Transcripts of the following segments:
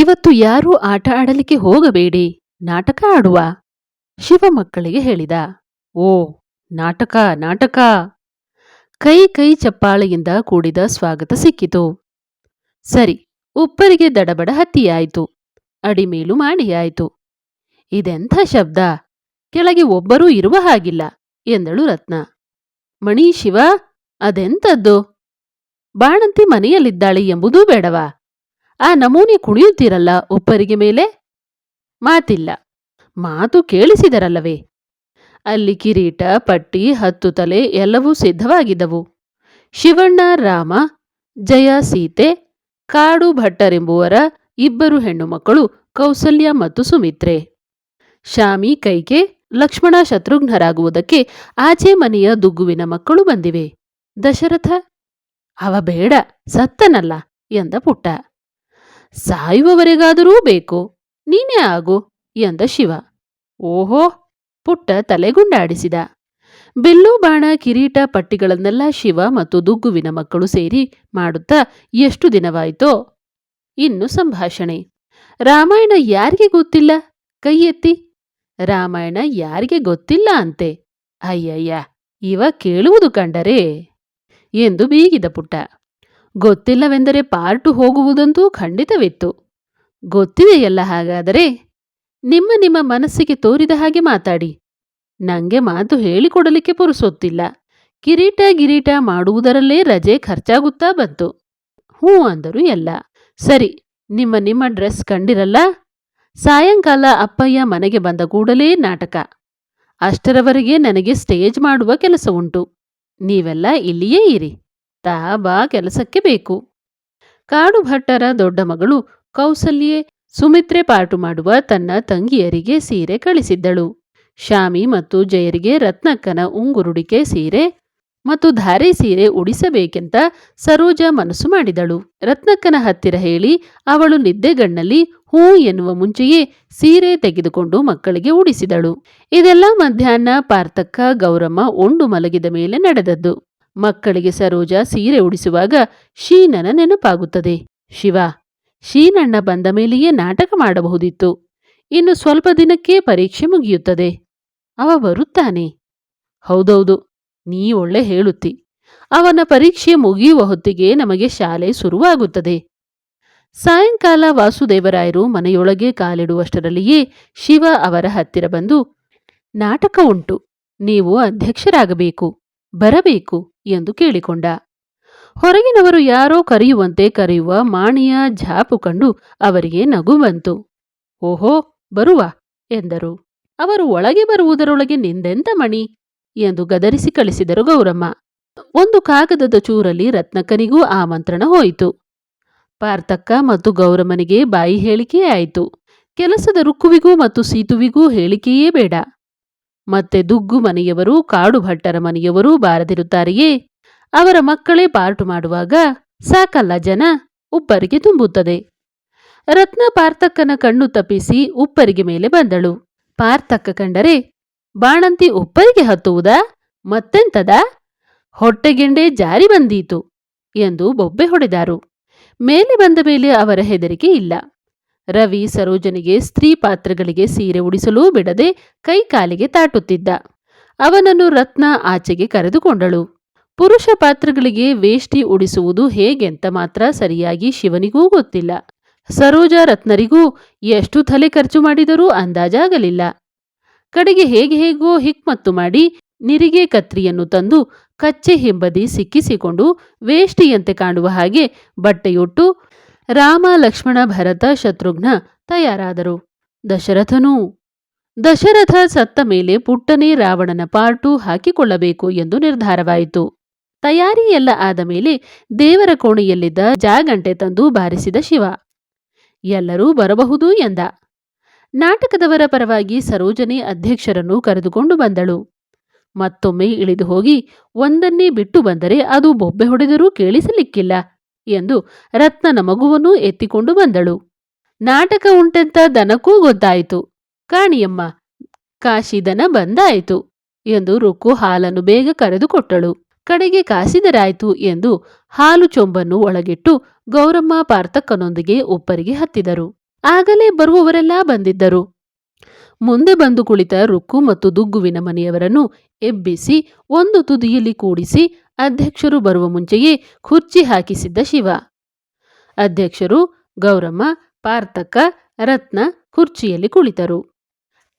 ಇವತ್ತು ಯಾರೂ ಆಟ ಆಡಲಿಕ್ಕೆ ಹೋಗಬೇಡಿ. ನಾಟಕ ಆಡುವ. ಶಿವ ಮಕ್ಕಳಿಗೆ ಹೇಳಿದ. ಓ, ನಾಟಕ ನಾಟಕ. ಕೈ ಕೈ ಚಪ್ಪಾಳೆಯಿಂದ ಕೂಡಿದ ಸ್ವಾಗತ ಸಿಕ್ಕಿತು. ಸರಿ, ಉಪ್ಪರಿಗೆ ದಡಬಡ ಹತ್ತಿಯಾಯಿತು. ಅಡಿಮೇಲು ಮಾಡಿಯಾಯಿತು. ಇದೆಂಥ ಶಬ್ದ? ಕೆಳಗೆ ಒಬ್ಬರೂ ಇರುವ ಹಾಗಿಲ್ಲ, ಎಂದಳು ರತ್ನ. ಮಣಿ ಶಿವ, ಅದೆಂಥದ್ದು? ಬಾಣಂತಿ ಮನೆಯಲ್ಲಿದ್ದಾಳೆ ಎಂಬುದೂ ಬೇಡವಾ? ಆ ನಮೂನೆ ಕುಣಿಯುತ್ತೀರಲ್ಲ ಒಬ್ಬರಿಗೆ ಮೇಲೆ? ಮಾತಿಲ್ಲ. ಮಾತು ಕೇಳಿಸಿದರಲ್ಲವೇ? ಅಲ್ಲಿ ಕಿರೀಟ, ಪಟ್ಟಿ, ಹತ್ತು ತಲೆ ಎಲ್ಲವೂ ಸಿದ್ಧವಾಗಿದ್ದವು. ಶಿವಣ್ಣ, ರಾಮ, ಜಯ, ಸೀತೆ, ಕಾಡು ಭಟ್ಟರೆಂಬುವರ ಇಬ್ಬರು ಹೆಣ್ಣು ಮಕ್ಕಳು ಕೌಸಲ್ಯ ಮತ್ತು ಸುಮಿತ್ರೆ. ಶಾಮಿ, ಕೈಕೆ, ಲಕ್ಷ್ಮಣ ಶತ್ರುಘ್ನರಾಗುವುದಕ್ಕೆ ಆಚೆ ಮನೆಯ ದುಗ್ಗುವಿನ ಮಕ್ಕಳು ಬಂದಿವೆ. ದಶರಥ, ಅವ ಬೇಡ, ಸತ್ತನಲ್ಲ ಎಂದ ಪುಟ್ಟ. ಸಾಯುವವರೆಗಾದರೂ ಬೇಕು, ನೀನೇ ಆಗು ಎಂದ ಶಿವ. ಓಹೋ, ಪುಟ್ಟ ತಲೆಗುಂಡಾಡಿಸಿದ. ಬಿಲ್ಲು ಬಾಣ ಕಿರೀಟ ಪಟ್ಟಿಗಳನ್ನೆಲ್ಲ ಶಿವ ಮತ್ತು ದುಗ್ಗುವಿನ ಮಕ್ಕಳು ಸೇರಿ ಮಾಡುತ್ತಾ ಎಷ್ಟು ದಿನವಾಯಿತೋ? ಇನ್ನು ಸಂಭಾಷಣೆ. ರಾಮಾಯಣ ಯಾರಿಗೆ ಗೊತ್ತಿಲ್ಲ? ಕೈ ಎತ್ತಿ ರಾಮಾಯಣ ಯಾರಿಗೆ ಗೊತ್ತಿಲ್ಲ ಅಂತೆ? ಅಯ್ಯಯ್ಯ, ಇವ ಕೇಳುವುದು ಕಂಡರೆ? ಎಂದು ಬೀಗಿದ ಪುಟ್ಟ. ಗೊತ್ತಿಲ್ಲವೆಂದರೆ ಪಾರ್ಟು ಹೋಗುವುದಂತೂ ಖಂಡಿತವಿತ್ತು. ಗೊತ್ತಿದೆಯಲ್ಲ ಹಾಗಾದರೆ, ನಿಮ್ಮ ನಿಮ್ಮ ಮನಸ್ಸಿಗೆ ತೋರಿದ ಹಾಗೆ ಮಾತಾಡಿ. ನಂಗೆ ಮಾತು ಹೇಳಿಕೊಡಲಿಕ್ಕೆ ಪುರುಸೊತ್ತಿಲ್ಲ. ಕಿರೀಟ ಗಿರೀಟ ಮಾಡುವುದರಲ್ಲೇ ರಜೆ ಖರ್ಚಾಗುತ್ತಾ ಬಂತು. ಹ್ಞೂ ಅಂದರು ಎಲ್ಲ. ಸರಿ, ನಿಮ್ಮ ನಿಮ್ಮ ಡ್ರೆಸ್ ಕಂಡಿರಲ್ಲ? ಸಾಯಂಕಾಲ ಅಪ್ಪಯ್ಯ ಮನೆಗೆ ಬಂದ ಕೂಡಲೇ ನಾಟಕ. ಅಷ್ಟರವರೆಗೆ ನನಗೆ ಸ್ಟೇಜ್ ಮಾಡುವ ಕೆಲಸ ಉಂಟು ನೀವೆಲ್ಲ ಇಲ್ಲಿಯೇ ಇರಿ. ತಾ ಬಾ ಕೆಲಸಕ್ಕೆ ಬೇಕು. ಕಾಡು ಭಟ್ಟರ ದೊಡ್ಡ ಮಗಳು ಕೌಸಲ್ಯೆ ಸುಮಿತ್ರೆ ಪಾಟು ಮಾಡುವ ತನ್ನ ತಂಗಿಯರಿಗೆ ಸೀರೆ ಕಳಿಸಿದ್ದಳು. ಶಾಮಿ ಮತ್ತು ಜಯರಿಗೆ ರತ್ನಕ್ಕನ ಉಂಗುರುಡಿಕೆ ಸೀರೆ ಮತ್ತು ಧಾರೆ ಸೀರೆ ಉಡಿಸಬೇಕೆಂತ ಸರೋಜ ಮನಸ್ಸು ಮಾಡಿದಳು. ರತ್ನಕ್ಕನ ಹತ್ತಿರ ಹೇಳಿ, ಅವಳು ನಿದ್ದೆಗಣ್ಣಲ್ಲಿ ಹೂ ಎನ್ನುವ ಮುಂಚೆಯೇ ಸೀರೆ ತೆಗೆದುಕೊಂಡು ಮಕ್ಕಳಿಗೆ ಉಡಿಸಿದಳು. ಇದೆಲ್ಲ ಮಧ್ಯಾಹ್ನ ಪಾರ್ಥಕ್ಕ ಗೌರಮ್ಮ ಒಂಡು ಮಲಗಿದ ಮೇಲೆ ನಡೆದದ್ದು. ಮಕ್ಕಳಿಗೆ ಸರೋಜ ಸೀರೆ ಉಡಿಸುವಾಗ ಶೀನನ ನೆನಪಾಗುತ್ತದೆ. ಶಿವ, ಶೀನಣ್ಣ ಬಂದ ಮೇಲೆಯೇ ನಾಟಕ ಮಾಡಬಹುದಿತ್ತು. ಇನ್ನು ಸ್ವಲ್ಪ ದಿನಕ್ಕೆ ಪರೀಕ್ಷೆ ಮುಗಿಯುತ್ತದೆ. ಅವ ಬರುತ್ತಾನೆ. ಹೌದೌದು, ನೀ ಒಳ್ಳೆ ಹೇಳುತ್ತಿ. ಅವನ ಪರೀಕ್ಷೆ ಮುಗಿಯುವ ಹೊತ್ತಿಗೆ ನಮಗೆ ಶಾಲೆ ಶುರುವಾಗುತ್ತದೆ. ಸಾಯಂಕಾಲ ವಾಸುದೇವರಾಯರು ಮನೆಯೊಳಗೆ ಕಾಲಿಡುವಷ್ಟರಲ್ಲಿಯೇ ಶಿವ ಅವರ ಹತ್ತಿರ ಬಂದು, ನಾಟಕ ಉಂಟು, ನೀವು ಅಧ್ಯಕ್ಷರಾಗಬೇಕು. ಬರಬೇಕು ಎಂದು ಕೇಳಿಕೊಂಡ. ಹೊರಗಿನವರು ಯಾರೋ ಕರೆಯುವಂತೆ ಕರೆಯುವ ಮಾಣಿಯ ಝಾಪು ಕಂಡು ಅವರಿಗೆ ನಗು ಬಂತು. ಓಹೋ, ಬರುವ, ಎಂದರು. ಅವರು ಒಳಗೆ ಬರುವುದರೊಳಗೆ ನಿಂದೆಂತ ಮಣಿ? ಎಂದು ಗದರಿಸಿ ಕಳಿಸಿದರು ಗೌರಮ್ಮ. ಒಂದು ಕಾಗದದ ಚೂರಲ್ಲಿ ರತ್ನಕನಿಗೂ ಆಮಂತ್ರಣ ಹೋಯಿತು. ಪಾರ್ಥಕ್ಕ ಮತ್ತು ಗೌರಮ್ಮನಿಗೆ ಬಾಯಿ ಹೇಳಿಕೆಯೇ ಆಯಿತು. ಕೆಲಸದ ರುಕ್ಕುವಿಗೂ ಮತ್ತು ಸೀತುವಿಗೂ ಹೇಳಿಕೆಯೇ ಬೇಡ. ಮತ್ತೆ ದುಗ್ಗು ಮನೆಯವರು, ಕಾಡು ಭಟ್ಟರ ಮನೆಯವರೂ ಬಾರದಿರುತ್ತಾರೆಯೇ? ಅವರ ಮಕ್ಕಳೇ ಪಾರ್ಟು ಮಾಡುವಾಗ ಸಾಕಲ್ಲ ಜನ ಉಪ್ಪರಿಗೆ ತುಂಬುತ್ತದೆ. ರತ್ನ ಪಾರ್ಥಕ್ಕನ ಕಣ್ಣು ತಪ್ಪಿಸಿ ಉಪ್ಪರಿಗೆ ಮೇಲೆ ಬಂದಳು. ಪಾರ್ಥಕ್ಕ ಕಂಡರೆ, ಬಾಣಂತಿ ಉಪ್ಪರಿಗೆ ಹತ್ತುವುದಾ? ಮತ್ತೆಂತದ? ಹೊಟ್ಟೆಗೆಂಡೆ ಜಾರಿ ಬಂದೀತು ಎಂದು ಬೊಬ್ಬೆ ಹೊಡೆದಾರು. ಮೇಲೆ ಬಂದ ಮೇಲೆ ಅವರ ಹೆದರಿಕೆ ಇಲ್ಲ. ರವಿ ಸರೋಜನಿಗೆ ಸ್ತ್ರೀ ಪಾತ್ರಗಳಿಗೆ ಸೀರೆ ಉಡಿಸಲೂ ಬಿಡದೆ ಕೈಕಾಲಿಗೆ ತಾಟುತ್ತಿದ್ದ. ಅವನನ್ನು ರತ್ನ ಆಚೆಗೆ ಕರೆದುಕೊಂಡಳು. ಪುರುಷ ಪಾತ್ರಗಳಿಗೆ ವೇಷ್ಟಿ ಉಡಿಸುವುದು ಹೇಗೆಂತ ಮಾತ್ರ ಸರಿಯಾಗಿ ಶಿವನಿಗೂ ಗೊತ್ತಿಲ್ಲ. ಸರೋಜ ರತ್ನರಿಗೂ ಎಷ್ಟು ತಲೆ ಖರ್ಚು ಮಾಡಿದರೂ ಅಂದಾಜಾಗಲಿಲ್ಲ. ಕಡೆಗೆ ಹೇಗೆ ಹೇಗೋ ಹಿಕ್ಮತ್ತು ಮಾಡಿ ನಿರಿಗೆ ಕತ್ರಿಯನ್ನು ತಂದು ಕಚ್ಚೆ ಹಿಂಬದಿ ಸಿಕ್ಕಿಸಿಕೊಂಡು ವೇಷ್ಟಿಯಂತೆ ಕಾಣುವ ಹಾಗೆ ಬಟ್ಟೆಯೊಟ್ಟು ರಾಮ, ಲಕ್ಷ್ಮಣ, ಭರತ, ಶತ್ರುಘ್ನ ತಯಾರಾದರು. ದಶರಥನೂ, ದಶರಥ ಸತ್ತ ಮೇಲೆ ಪುಟ್ಟನೇ ರಾವಣನ ಪಾರ್ಟು ಹಾಕಿಕೊಳ್ಳಬೇಕು ಎಂದು ನಿರ್ಧಾರವಾಯಿತು. ತಯಾರಿಯೆಲ್ಲ ಆದ ಮೇಲೆ ದೇವರ ಕೋಣೆಯಲ್ಲಿದ್ದ ಜಾಗಂಟೆ ತಂದು ಬಾರಿಸಿದ ಶಿವ. ಎಲ್ಲರೂ ಬರಬಹುದು ಎಂದ. ನಾಟಕದವರ ಪರವಾಗಿ ಸರೋಜನೆ ಅಧ್ಯಕ್ಷರನ್ನು ಕರೆದುಕೊಂಡು ಬಂದಳು. ಮತ್ತೊಮ್ಮೆ ಇಳಿದು ಹೋಗಿ ಒಂದನ್ನೇ ಬಿಟ್ಟು ಬಂದರೆ ಅದು ಬೊಬ್ಬೆ ಹೊಡೆದರೂ ಕೇಳಿಸಲಿಕ್ಕಿಲ್ಲ. ಎಂದು ರತ್ನನ ಮಗುವನ್ನೂ ಎತ್ತಿಕೊಂಡು ಬಂದಳು. ನಾಟಕ ಉಂಟೆಂತ ದನಕ್ಕೂ ಗೊತ್ತಾಯಿತು. ಕಾಣಿಯಮ್ಮ, ಕಾಶಿದನ ಬಂದಾಯಿತು ಎಂದು ರುಕ್ಕು ಹಾಲನ್ನು ಬೇಗ ಕರೆದುಕೊಟ್ಟಳು ಕಡೆಗೆ ಕಾಸಿದರಾಯಿತು ಎಂದು ಹಾಲು ಚೊಂಬನ್ನು ಒಳಗಿಟ್ಟು ಗೌರಮ್ಮ ಪಾರ್ಥಕ್ಕನೊಂದಿಗೆ ಒಬ್ಬರಿಗೆ ಹತ್ತಿದರು. ಆಗಲೇ ಬರುವವರೆಲ್ಲ ಬಂದಿದ್ದರು. ಮುಂದೆ ಬಂದು ಕುಳಿತ ರುಕ್ಕು ಮತ್ತು ದುಗ್ಗುವಿನ ಮನೆಯವರನ್ನು ಎಬ್ಬಿಸಿ ಒಂದು ತುದಿಯಲ್ಲಿ ಕೂಡಿಸಿ ಅಧ್ಯಕ್ಷರು ಬರುವ ಮುಂಚೆಯೇ ಕುರ್ಚಿ ಹಾಕಿಸಿದ್ದ ಶಿವ. ಅಧ್ಯಕ್ಷರು ಗೌರಮ್ಮ ಪಾರ್ಥಕ್ಕ ರತ್ನ ಕುರ್ಚಿಯಲ್ಲಿ ಕುಳಿತರು.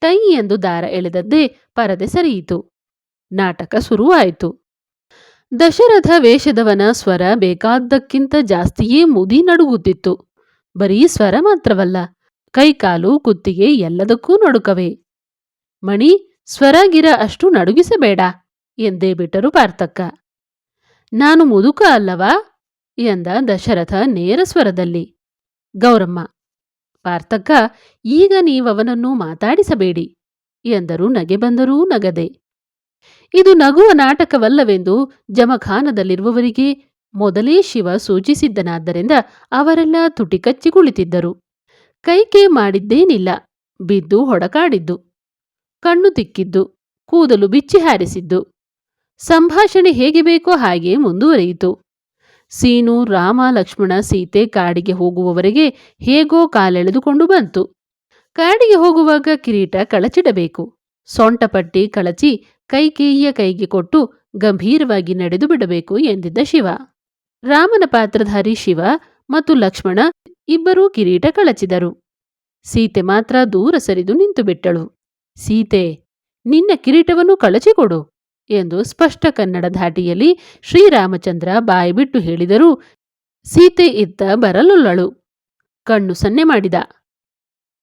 ಟೈ ಎಂದು ದಾರ ಎಳೆದದ್ದೆ ಪರದೆ ಸರಿಯಿತು. ನಾಟಕ ಶುರುವಾಯಿತು. ದಶರಥ ವೇಷದವನ ಸ್ವರ ಬೇಕಾದ್ದಕ್ಕಿಂತ ಜಾಸ್ತಿಯೇ ಮುದಿ ನಡುಗುತ್ತಿತ್ತು. ಬರೀ ಸ್ವರ ಮಾತ್ರವಲ್ಲ, ಕೈಕಾಲು, ಕುತ್ತಿಗೆ ಎಲ್ಲದಕ್ಕೂ ನಡುಕವೇ. ಮಣಿ ಸ್ವರಗಿರ ಅಷ್ಟು ನಡುಗಿಸಬೇಡ ಎಂದೇ ಬಿಟ್ಟರು ಪಾರ್ಥಕ್ಕ ನಾನು ಮುದುಕ ಅಲ್ಲವಾ? ಎಂದ ದಶರಥ ನೇರ ಸ್ವರದಲ್ಲಿ. ಗೌರಮ್ಮ, ಪಾರ್ಥಕ್ಕ, ಈಗ ನೀವವನನ್ನು ಮಾತಾಡಿಸಬೇಡಿ ಎಂದರು ನಗೆ ಬಂದರೂ ನಗದೆ. ಇದು ನಗುವ ನಾಟಕವಲ್ಲವೆಂದು ಜಮಖಾನದಲ್ಲಿರುವವರಿಗೆ ಮೊದಲೇ ಶಿವ ಸೂಚಿಸಿದ್ದನಾದ್ದರಿಂದ ಅವರೆಲ್ಲ ತುಟಿಕಚ್ಚಿ ಕುಳಿತಿದ್ದರು. ಕೈಕೆ ಮಾಡಿದ್ದೇನಿಲ್ಲ, ಬಿದ್ದು ಹೊಡಕಾಡಿದ್ದು. ಕಣ್ಣು ತಿಕ್ಕಿದ್ದು, ಕೂದಲು ಬಿಚ್ಚಿ ಹಾರಿಸಿದ್ದು. ಸಂಭಾಷಣೆ ಹೇಗೆ ಬೇಕೋ ಹಾಗೆ ಮುಂದುವರಿಯಿತು. ಸೀನು, ರಾಮ, ಲಕ್ಷ್ಮಣ ಸೀತೆ ಕಾಡಿಗೆ ಹೋಗುವವರೆಗೆ ಹೇಗೋ ಕಾಲೆಳೆದುಕೊಂಡು ಬಂತು. ಕಾಡಿಗೆ ಹೋಗುವಾಗ ಕಿರೀಟ ಕಳಚಿಡಬೇಕು. ಸೊಂಟಪಟ್ಟಿ ಕಳಚಿ ಕೈಕೇಯಿಯ ಕೈಗೆ ಕೊಟ್ಟು ಗಂಭೀರವಾಗಿ ನಡೆದು ಬಿಡಬೇಕು ಎಂದಿದ್ದ ಶಿವ. ರಾಮನ ಪಾತ್ರಧಾರಿ ಶಿವ ಮತ್ತು ಲಕ್ಷ್ಮಣ ಇಬ್ಬರೂ ಕಿರೀಟ ಕಳಚಿದರು. ಸೀತೆ ಮಾತ್ರ ದೂರ ಸರಿದು ನಿಂತುಬಿಟ್ಟಳು. ಸೀತೆ, ನಿನ್ನ ಕಿರೀಟವನ್ನು ಕಳಚಿಕೊಡು. ಎಂದು ಸ್ಪಷ್ಟ ಕನ್ನಡ ಧಾಟಿಯಲ್ಲಿ ಶ್ರೀರಾಮಚಂದ್ರ ಬಾಯಿಬಿಟ್ಟು ಹೇಳಿದರು. ಸೀತೆ ಇದ್ದ ಬರಲುಳ್ಳಳು ಕಣ್ಣು ಸನ್ನೆ ಮಾಡಿದ.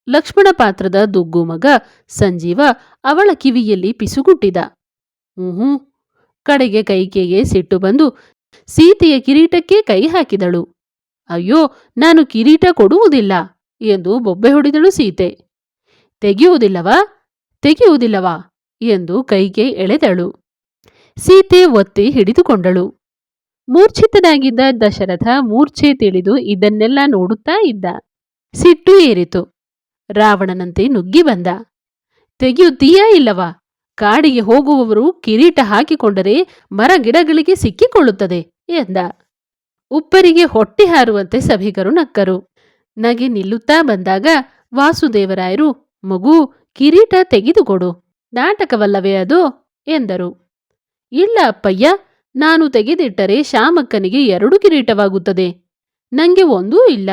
ಲಕ್ಷ್ಮಣ ಪಾತ್ರದ ದುಗ್ಗು ಮಗ ಸಂಜೀವ ಅವಳ ಕಿವಿಯಲ್ಲಿ ಪಿಸುಗುಟ್ಟಿದ. ಹ್ಞೂ ಕಡೆಗೆ ಕೈಕೆಗೆ ಸಿಟ್ಟು ಬಂದು ಸೀತೆಯ ಕಿರೀಟಕ್ಕೆ ಕೈ ಹಾಕಿದಳು. ಅಯ್ಯೋ, ನಾನು ಕಿರೀಟ ಕೊಡುವುದಿಲ್ಲ ಎಂದು ಬೊಬ್ಬೆ ಹೊಡೆದಳು ಸೀತೆ. ತೆಗೆಯುವುದಿಲ್ಲವಾ? ತೆಗೆಯುವುದಿಲ್ಲವಾ? ಎಂದು ಕೈಗೆ ಎಳೆದಳು. ಸೀತೆ ಒತ್ತಿ ಹಿಡಿದುಕೊಂಡಳು. ಮೂರ್ಛಿತನಾಗಿದ್ದ ದಶರಥ ಮೂರ್ಛೆ ತಿಳಿದು ಇದನ್ನೆಲ್ಲ ನೋಡುತ್ತಾ ಇದ್ದ. ಸಿಟ್ಟು ಏರಿತು. ರಾವಣನಂತೆ ನುಗ್ಗಿ ಬಂದ. ತೆಗೆಯುತ್ತೀಯಾ ಇಲ್ಲವಾ? ಕಾಡಿಗೆ ಹೋಗುವವರು ಕಿರೀಟ ಹಾಕಿಕೊಂಡರೆ ಮರ ಗಿಡಗಳಿಗೆ ಸಿಕ್ಕಿಕೊಳ್ಳುತ್ತದೆ ಎಂದ. ಉಪ್ಪರಿಗೆ ಹೊಟ್ಟೆ ಹಾರುವಂತೆ ಸಭಿಕರು ನಕ್ಕರು. ನಗೆ ನಿಲ್ಲುತ್ತಾ ಬಂದಾಗ ವಾಸುದೇವರಾಯರು, ಮಗು, ಕಿರೀಟ ತೆಗೆದುಕೊಡು. ನಾಟಕವಲ್ಲವೇ ಅದು? ಎಂದರು. ಇಲ್ಲ ಅಪ್ಪಯ್ಯ, ನಾನು ತೆಗೆದಿಟ್ಟರೆ ಶಾಮಕ್ಕನಿಗೆ ಎರಡು ಕಿರೀಟವಾಗುತ್ತದೆ. ನಂಗೆ ಒಂದೂ ಇಲ್ಲ.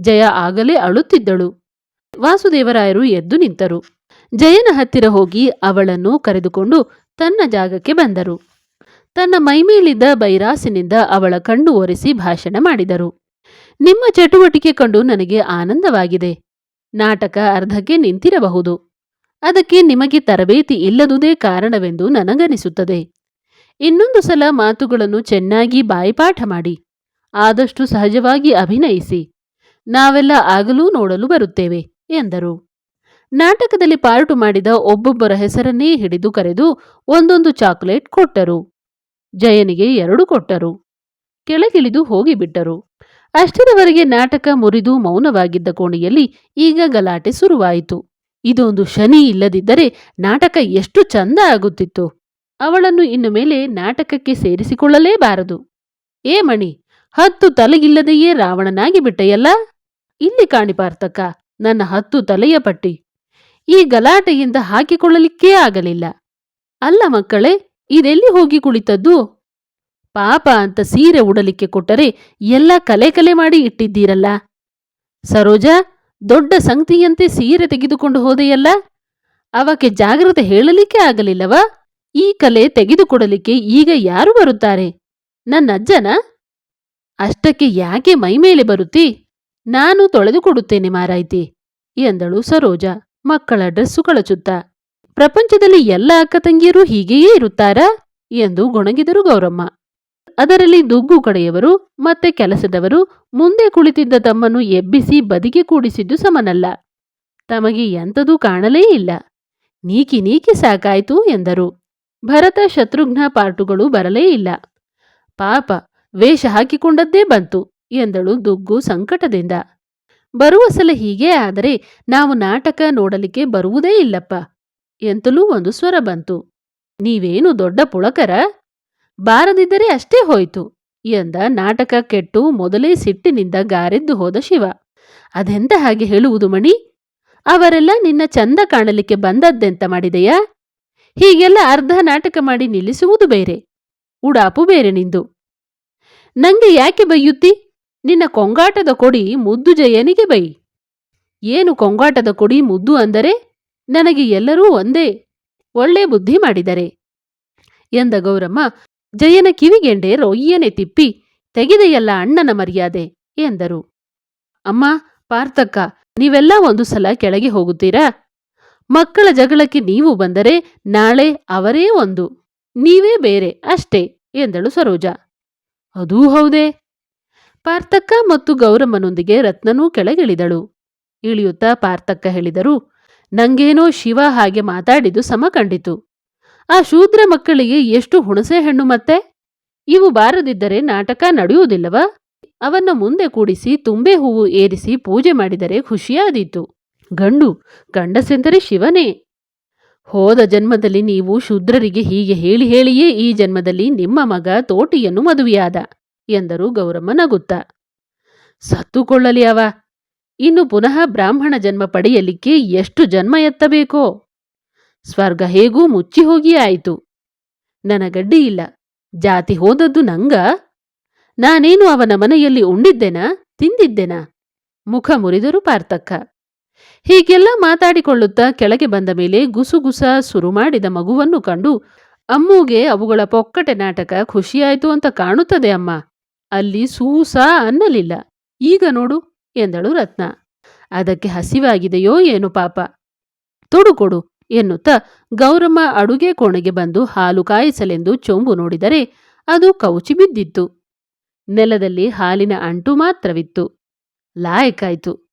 ಜಯ ಆಗಲೇ ಅಳುತ್ತಿದ್ದಳು. ವಾಸುದೇವರಾಯರು ಎದ್ದು ನಿಂತರು. ಜಯನ ಹತ್ತಿರ ಹೋಗಿ ಅವಳನ್ನು ಕರೆದುಕೊಂಡು ತನ್ನ ಜಾಗಕ್ಕೆ ಬಂದರು. ತನ್ನ ಮೈಮೇಲಿದ್ದ ಬೈರಾಸಿನಿಂದ ಅವಳ ಕಣ್ಣು ಒರೆಸಿ ಭಾಷಣ ಮಾಡಿದರು. ನಿಮ್ಮ ಚಟುವಟಿಕೆ ಕಂಡು ನನಗೆ ಆನಂದವಾಗಿದೆ. ನಾಟಕ ಅರ್ಧಕ್ಕೆ ನಿಂತಿರಬಹುದು. ಅದಕ್ಕೆ ನಿಮಗೆ ತರಬೇತಿ ಇಲ್ಲದುದೇ ಕಾರಣವೆಂದು ನನಗನಿಸುತ್ತದೆ. ಇನ್ನೊಂದು ಸಲ ಮಾತುಗಳನ್ನು ಚೆನ್ನಾಗಿ ಬಾಯಿಪಾಠ ಮಾಡಿ. ಆದಷ್ಟು ಸಹಜವಾಗಿ ಅಭಿನಯಿಸಿ. ನಾವೆಲ್ಲ ಆಗಲೂ ನೋಡಲು ಬರುತ್ತೇವೆ, ಎಂದರು. ನಾಟಕದಲ್ಲಿ ಪಾರ್ಟು ಮಾಡಿದ ಒಬ್ಬೊಬ್ಬರ ಹೆಸರನ್ನೇ ಹಿಡಿದು ಕರೆದು ಒಂದೊಂದು ಚಾಕೊಲೇಟ್ ಕೊಟ್ಟರು. ಜಯನಿಗೆ ಎರಡು ಕೊಟ್ಟರು. ಕೆಳಗಿಳಿದು ಹೋಗಿಬಿಟ್ಟರು. ಅಷ್ಟರವರೆಗೆ ನಾಟಕ ಮುರಿದು ಮೌನವಾಗಿದ್ದ ಕೋಣೆಯಲ್ಲಿ ಈಗ ಗಲಾಟೆ ಶುರುವಾಯಿತು. ಇದೊಂದು ಶನಿ ಇಲ್ಲದಿದ್ದರೆ ನಾಟಕ ಎಷ್ಟು ಚಂದ ಆಗುತ್ತಿತ್ತು. ಅವಳನ್ನು ಇನ್ನು ಮೇಲೆ ನಾಟಕಕ್ಕೆ ಸೇರಿಸಿಕೊಳ್ಳಲೇಬಾರದು. ಏ ಮಣಿ, ಹತ್ತು ತಲೆಗಿಲ್ಲದೆಯೇ ರಾವಣನಾಗಿ ಬಿಟ್ಟೆಯಲ್ಲ? ಇಲ್ಲಿ ಕಾಣಿ ಪಾರ್ಥಕ್ಕ ನನ್ನ ಹತ್ತು ತಲೆಯ ಪಟ್ಟಿ. ಈ ಗಲಾಟೆಯಿಂದ ಹಾಕಿಕೊಳ್ಳಲಿಕ್ಕೇ ಆಗಲಿಲ್ಲ. ಅಲ್ಲ ಮಕ್ಕಳೇ, ಇದೆಲ್ಲಿ ಹೋಗಿ ಕುಳಿತದ್ದು? ಪಾಪ ಅಂತ ಸೀರೆ ಉಡಲಿಕ್ಕೆ ಕೊಟ್ಟರೆ ಎಲ್ಲ ಕಲೆ ಕಲೆ ಮಾಡಿ ಇಟ್ಟಿದ್ದೀರಲ್ಲ? ಸರೋಜ, ದೊಡ್ಡ ಸಂಗತಿಯಂತೆ ಸೀರೆ ತೆಗೆದುಕೊಂಡು ಹೋದೆಯಲ್ಲ? ಅವಕ್ಕೆ ಜಾಗ್ರತೆ ಹೇಳಲಿಕ್ಕೆ ಆಗಲಿಲ್ಲವಾ? ಈ ಕಲೆ ತೆಗೆದುಕೊಡಲಿಕ್ಕೆ ಈಗ ಯಾರು ಬರುತ್ತಾರೆ? ನನ್ನ ಅಜ್ಜನ? ಅಷ್ಟಕ್ಕೆ ಯಾಕೆ ಮೈಮೇಲೆ ಬರುತ್ತಿ? ನಾನು ತೊಳೆದುಕೊಡುತ್ತೇನೆ ಮಾರಾಯ್ತಿ ಎಂದಳು ಸರೋಜ, ಮಕ್ಕಳ ಡ್ರೆಸ್ಸು ಕಳಚುತ್ತ. ಪ್ರಪಂಚದಲ್ಲಿ ಎಲ್ಲ ಅಕ್ಕ ತಂಗಿಯರು ಹೀಗೆಯೇ ಇರುತ್ತಾರಾ? ಎಂದು ಗೊಣಗಿದರು ಗೌರಮ್ಮ. ಅದರಲ್ಲಿ ದುಗ್ಗು ಕಡೆಯವರು ಮತ್ತೆ ಕೆಲಸದವರು ಮುಂದೆ ಕುಳಿತಿದ್ದ ತಮ್ಮನ್ನು ಎಬ್ಬಿಸಿ ಬದಿಗೆ ಕೂಡಿಸಿದ್ದು ಸಮನಲ್ಲ. ತಮಗೆ ಎಂಥದೂ ಕಾಣಲೇ ಇಲ್ಲ. ನೀಕಿ ನೀಕಿ ಸಾಕಾಯ್ತು ಎಂದರು. ಭರತ ಶತ್ರುಘ್ನ ಪಾರ್ಟುಗಳು ಬರಲೇ ಇಲ್ಲ. ಪಾಪ, ವೇಷ ಹಾಕಿಕೊಂಡದ್ದೇ ಬಂತು ಎಂದಳು ದುಗ್ಗು ಸಂಕಟದಿಂದ. ಬರುವ ಸಲ ಹೀಗೇ ಆದರೆ ನಾವು ನಾಟಕ ನೋಡಲಿಕ್ಕೆ ಬರುವುದೇ ಇಲ್ಲಪ್ಪ ಎಂತಲೂ ಒಂದು ಸ್ವರ ಬಂತು. ನೀವೇನು ದೊಡ್ಡ ಪುಳಕರ? ಬಾರದಿದ್ದರೆ ಅಷ್ಟೇ ಹೋಯ್ತು ಎಂದ ನಾಟಕ ಕೆಟ್ಟು ಮೊದಲೇ ಸಿಟ್ಟಿನಿಂದ ಗಾರೆದ್ದು ಹೋದ ಶಿವ. ಅದೆಂತ ಹಾಗೆ ಹೇಳುವುದು ಮಣಿ? ಅವರೆಲ್ಲ ನಿನ್ನ ಚಂದ ಕಾಣಲಿಕ್ಕೆ ಬಂದದ್ದೆಂತ ಮಾಡಿದೆಯಾ? ಹೀಗೆಲ್ಲ ಅರ್ಧ ನಾಟಕ ಮಾಡಿ ನಿಲ್ಲಿಸುವುದು ಬೇರೆ. ಉಡಾಪು ಬೇರೆ ನಿಂದು. ನಂಗೆ ಯಾಕೆ ಬೈಯುತ್ತಿ? ನಿನ್ನ ಕೊಂಗಾಟದ ಕೊಡಿ ಮುದ್ದು ಜಯನಿಗೆ ಬೈ. ಏನು ಕೊಂಗಾಟದ ಕೊಡಿ ಮುದ್ದು ಅಂದರೆ? ನನಗೆ ಎಲ್ಲರೂ ಒಂದೇ, ಒಳ್ಳೆ ಬುದ್ಧಿ ಮಾಡಿದರೆ. ಎಂದ ಗೌರಮ್ಮ, ಜಯನ ಕಿವಿಗೆಂಡೆ ರೊಯ್ಯನೆ ತಿಪ್ಪಿ, ತೆಗೆದೆಯಲ್ಲ ಅಣ್ಣನ ಮರ್ಯಾದೆ, ಎಂದರು. ಅಮ್ಮ, ಪಾರ್ಥಕ್ಕ, ನೀವೆಲ್ಲ ಒಂದು ಸಲ ಕೆಳಗೆ ಹೋಗುತ್ತೀರಾ? ಮಕ್ಕಳ ಜಗಳಕ್ಕೆ ನೀವು ಬಂದರೆ ನಾಳೆ ಅವರೇ ಒಂದು. ನೀವೇ ಬೇರೆ ಅಷ್ಟೇ ಎಂದಳು ಸರೋಜ. ಅದೂ ಹೌದೇ? ಪಾರ್ಥಕ್ಕ ಮತ್ತು ಗೌರಮ್ಮನೊಂದಿಗೆ ರತ್ನನೂ ಕೆಳಗಿಳಿದಳು. ಇಳಿಯುತ್ತಾ ಪಾರ್ಥಕ್ಕ ಹೇಳಿದರು, ನಂಗೇನೋ ಶಿವ ಹಾಗೆ ಮಾತಾಡಿದು ಸಮ ಕಂಡಿತು. ಆ ಶೂದ್ರ ಮಕ್ಕಳಿಗೆ ಎಷ್ಟು ಹುಣಸೆ ಹೆಣ್ಣು ಮತ್ತೆ? ಇವು ಬಾರದಿದ್ದರೆ ನಾಟಕ ನಡೆಯುವುದಿಲ್ಲವ? ಅವನ್ನ ಮುಂದೆ ಕೂಡಿಸಿ, ತುಂಬೆ ಹೂವು ಏರಿಸಿ ಪೂಜೆ ಮಾಡಿದರೆ ಖುಷಿಯಾದೀತು. ಗಂಡು, ಗಂಡಸೆಂದರೆ ಶಿವನೇ. ಹೋದ ಜನ್ಮದಲ್ಲಿ ನೀವು ಶೂದ್ರರಿಗೆ ಹೀಗೆ ಹೇಳಿ ಹೇಳಿಯೇ ಈ ಜನ್ಮದಲ್ಲಿ ನಿಮ್ಮ ಮಗ ತೋಟಿಯನ್ನು ಮದುವೆಯಾದ, ಎಂದರು ಗೌರಮ್ಮ ನಗುತ್ತ. ಸತ್ತುಕೊಳ್ಳಲಿ ಅವ. ಇನ್ನು ಪುನಃ ಬ್ರಾಹ್ಮಣ ಜನ್ಮ ಪಡೆಯಲಿಕ್ಕೆ ಎಷ್ಟು ಜನ್ಮ ಎತ್ತಬೇಕೋ? ಸ್ವರ್ಗ ಹೇಗೂ ಮುಚ್ಚಿ ಹೋಗಿಯೇ ಆಯಿತು. ನನಗಡ್ಡಿ ಇಲ್ಲ. ಜಾತಿ ಹೋದದ್ದು ನಂಗ. ನಾನೇನು ಅವನ ಮನೆಯಲ್ಲಿ ಉಂಡಿದ್ದೆನಾ, ತಿಂದಿದ್ದೆನಾ? ಮುಖ ಮುರಿದರು ಪಾರ್ಥಕ್ಕ. ಹೀಗೆಲ್ಲ ಮಾತಾಡಿಕೊಳ್ಳುತ್ತಾ ಕೆಳಗೆ ಬಂದ ಮೇಲೆ ಗುಸುಗುಸ ಶುರು ಮಾಡಿದ ಮಗುವನ್ನು ಕಂಡು, ಅಮ್ಮುಗೆ ಅವುಗಳ ಪೊಕ್ಕಟೆ ನಾಟಕ ಖುಷಿಯಾಯಿತು ಅಂತ ಕಾಣುತ್ತದೆ ಅಮ್ಮ. ಅಲ್ಲಿ ಸೂಸ ಅನ್ನಲಿಲ್ಲ. ಈಗ ನೋಡು, ಎಂದಳು ರತ್ನ. ಅದಕ್ಕೆ ಹಸಿವಾಗಿದೆಯೋ ಏನು ಪಾಪ. ತೊಡುಕೊಡು ಎನ್ನುತ್ತ ಗೌರಮ್ಮ ಅಡುಗೆ ಕೋಣೆಗೆ ಬಂದು ಹಾಲು ಕಾಯಿಸಲೆಂದು ಚೊಂಬು ನೋಡಿದರೆ ಅದು ಕೌಚಿ ಬಿದ್ದಿತ್ತು. ನೆಲದಲ್ಲಿ ಹಾಲಿನ ಅಂಟು ಮಾತ್ರವಿತ್ತು. ಲಾಯಕ್ಕಾಯ್ತು.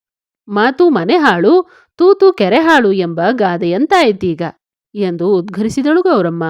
ಮಾತು ಮನೆ ಹಾಳು ತೂತು ಕೆರೆ ಹಾಳು ಎಂಬ ಗಾದೆಯಂತಾಯ್ತೀಗ ಎಂದು ಉದ್ಘರಿಸಿದಳು ಗೌರಮ್ಮ.